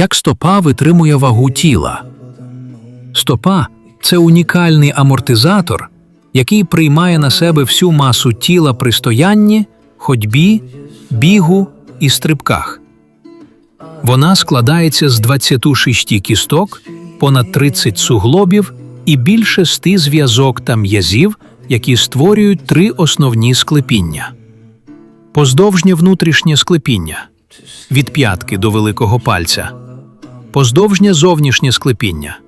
Як стопа витримує вагу тіла? Стопа це унікальний амортизатор, який приймає на себе всю масу тіла при стоянні, ходьбі, бігу і стрибках. Вона складається з 26 кісток, понад 30 суглобів і більше 100 зв'язок та м'язів, які створюють три основні склепіння. Поздовжнє внутрішнє склепіння від п'ятки до великого пальця, поздовжнє зовнішнє склепіння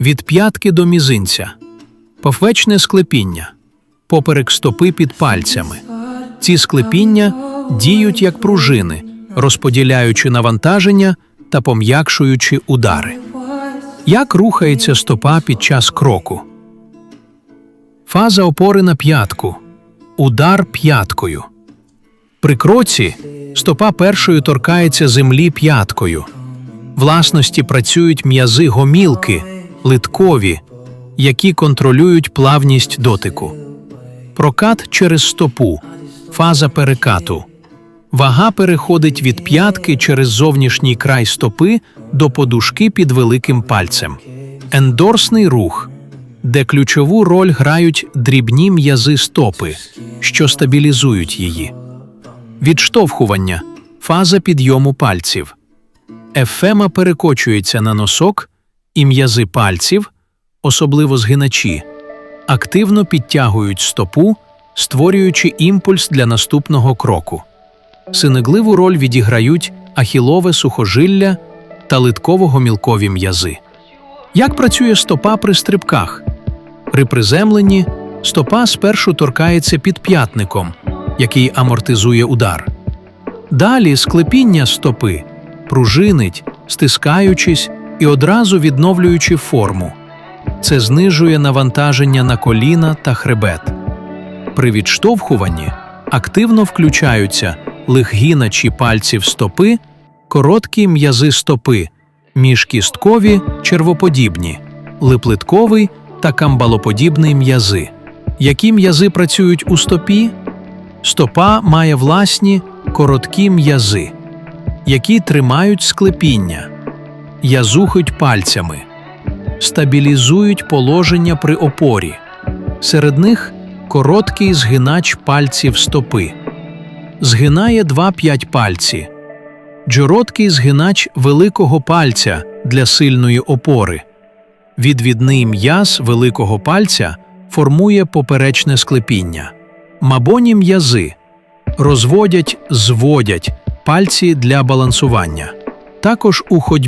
від п'ятки до мізинця, повечне склепіння поперек стопи під пальцями. Ці склепіння діють як пружини, розподіляючи навантаження та пом'якшуючи удари. Як рухається стопа під час кроку? Фаза опори на п'ятку. Удар п'яткою. При кроці стопа першою торкається землі п'яткою. Власності працюють м'язи гомілки, литкові, які контролюють плавність дотику. Прокат через стопу. Фаза перекату. Вага переходить від п'ятки через зовнішній край стопи до подушки під великим пальцем. Ендорсний рух, де ключову роль грають дрібні м'язи стопи, що стабілізують її. Відштовхування фаза підйому пальців. Ефема перекочується на носок, і м'язи пальців, особливо згиначі, активно підтягують стопу, створюючи імпульс для наступного кроку. Синегливу роль відіграють ахілове сухожилля та литково-гомілкові м'язи. Як працює стопа при стрибках? При приземленні стопа спершу торкається під п'ятником, який амортизує удар. Далі склепіння стопи пружинить, стискаючись і одразу відновлюючи форму. Це знижує навантаження на коліна та хребет. При відштовхуванні активно включаються лихгіначі пальців стопи, короткі м'язи стопи, міжкісткові червоподібні, липлитковий та камбалоподібний м'язи. Які м'язи працюють у стопі? Стопа має власні короткі м'язи, які тримають склепіння, язухуть пальцями, стабілізують положення при опорі. Серед них короткий згинач пальців стопи. Згинає 2-5 пальці. Джороткий згинач великого пальця для сильної опори. Відвідний м'яз великого пальця формує поперечне склепіння. Мабоні м'язи розводять, зводять пальці для балансування. Також у ходьбі